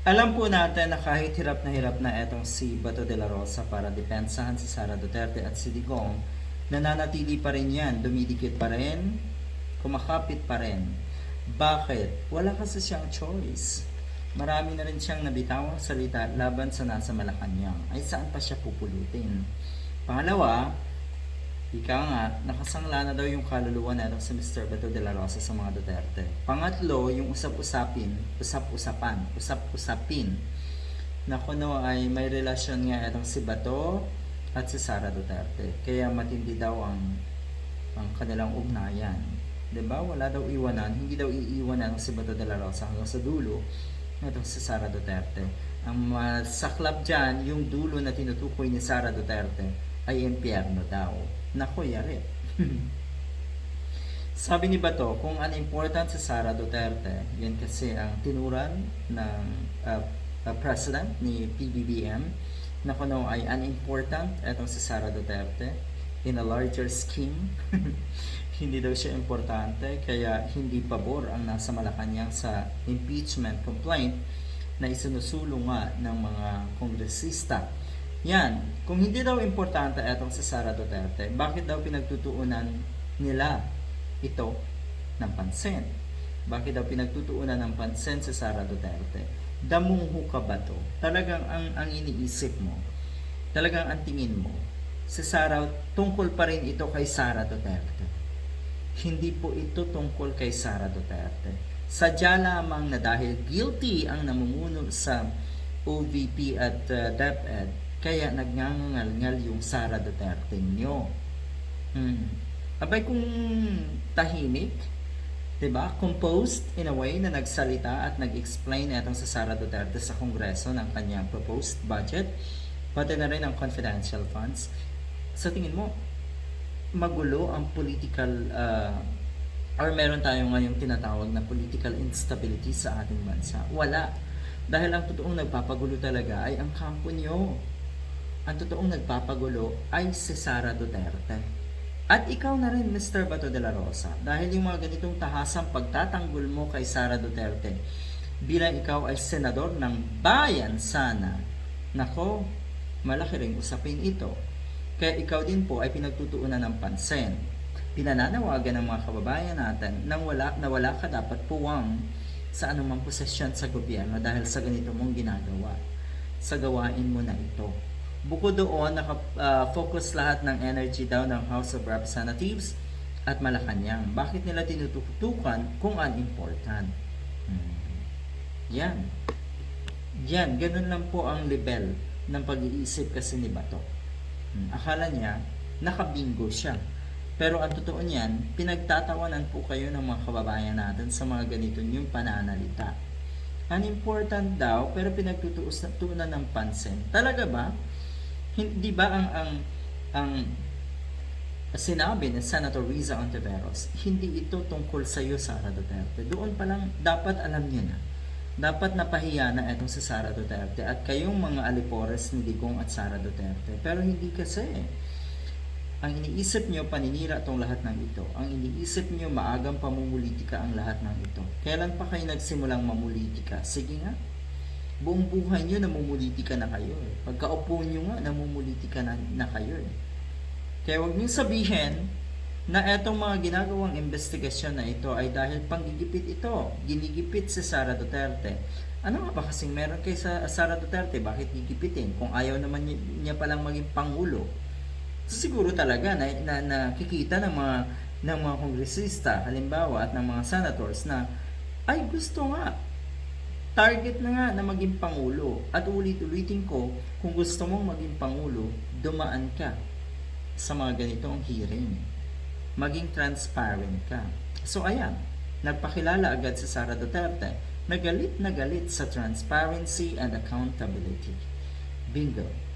Alam po natin na kahit hirap na hirap na etong si Bato de la Rosa para depensahan si Sara Duterte at si Digong, nananatili pa rin yan, dumidikit pa rin, kumakapit pa rin. Bakit? Wala kasi siyang choice. Marami na rin siyang nabitawang salita laban sa nasa Malacanang. Ay saan pa siya pupulutin? Pangalawa, ika nga, nakasangla na daw yung kaluluwa na si Mr. Bato de la Rosa sa mga Duterte. Pangatlo, yung usap-usapin, usap-usapan, usap-usapin na kuno ay may relasyon nga itong si Bato at si Sara Duterte. Kaya matindi daw ang ang kanilang ugnayan. ba? Wala daw iwanan, hindi daw iiwanan si Bato de la Rosa hanggang sa dulo itong si Sara Duterte. Ang masaklap dyan, yung dulo na tinutukoy ni Sara Duterte ay impyerno daw. Nako, yari. Sabi ni Bato, kung unimportant si Sara Duterte, yan kasi ang tinuran ng uh, uh, president ni PBBM, na kuno ay unimportant etong si Sara Duterte in a larger scheme. hindi daw siya importante, kaya hindi pabor ang nasa Malacanang sa impeachment complaint na isinusulong nga ng mga kongresista. Yan, kung hindi daw importante etong si Sara Duterte, bakit daw pinagtutuunan nila ito ng pansin? Bakit daw pinagtutuunan ng pansin si Sara Duterte? Damungho ka ba to? Talagang ang, ang iniisip mo, talagang ang tingin mo, si Sara, tungkol pa rin ito kay Sara Duterte. Hindi po ito tungkol kay Sara Duterte. Sadya lamang na dahil guilty ang namumuno sa OVP at uh, DepEd, kaya nagngangal-ngal yung Sara Duterte nyo. Hmm. Abay kung tahimik, 'di ba? Composed in a way na nagsalita at nag-explain itong sa Sara Duterte sa Kongreso ng kanyang proposed budget, pati na rin ang confidential funds. Sa tingin mo, magulo ang political uh, or meron tayo ngayong tinatawag na political instability sa ating bansa? Wala. Dahil ang totoong nagpapagulo talaga ay ang kampo nyo ang totoong nagpapagulo ay si Sara Duterte. At ikaw na rin, Mr. Bato de la Rosa, dahil yung mga ganitong tahasang pagtatanggol mo kay Sara Duterte, bilang ikaw ay senador ng bayan sana, nako, malaki ring usapin ito. Kaya ikaw din po ay pinagtutuunan ng pansin. Pinananawagan ng mga kababayan natin nang wala, na wala ka dapat puwang sa anumang posesyon sa gobyerno dahil sa ganito mong ginagawa. Sa gawain mo na ito. Bukod doon, naka-focus lahat ng energy daw ng House of Representatives at Malacanang. Bakit nila tinututukan kung unimportant? Hmm. Yan. Yan, ganun lang po ang level ng pag-iisip kasi ni Bato. Hmm. Akala niya, nakabingo siya. Pero ang totoo niyan, pinagtatawanan po kayo ng mga kababayan natin sa mga ganito yung pananalita. Unimportant daw, pero pinagtutuunan ng pansin. Talaga ba? Hindi ba ang ang ang sinabi ni Senator Riza Ontiveros, hindi ito tungkol sa iyo, Sara Duterte. Doon pa lang, dapat alam niyo na. Dapat napahiya na itong si Sara Duterte at kayong mga alipores ni Digong at Sara Duterte. Pero hindi kasi. Ang iniisip niyo, paninira itong lahat ng ito. Ang iniisip niyo, maagang pamumulitika ang lahat ng ito. Kailan pa kayo nagsimulang mamulitika? Sige nga, buong buhay nyo namumulitika na kayo. Eh. Pagkaupo nyo nga, namumulitika na, na kayo. Eh. Kaya huwag nyo sabihin na etong mga ginagawang investigasyon na ito ay dahil panggigipit ito. Ginigipit si Sara Duterte. Ano nga ba kasing meron kay sa Sara Duterte? Bakit gigipitin? Kung ayaw naman niya, palang maging pangulo. So, siguro talaga na, na nakikita ng mga ng mga kongresista, halimbawa, at ng mga senators na ay gusto nga target na nga na maging pangulo. At ulit-ulitin ko, kung gusto mong maging pangulo, dumaan ka sa mga ganitong hearing. Maging transparent ka. So ayan, nagpakilala agad si Sara Duterte na galit na galit sa transparency and accountability. Bingo.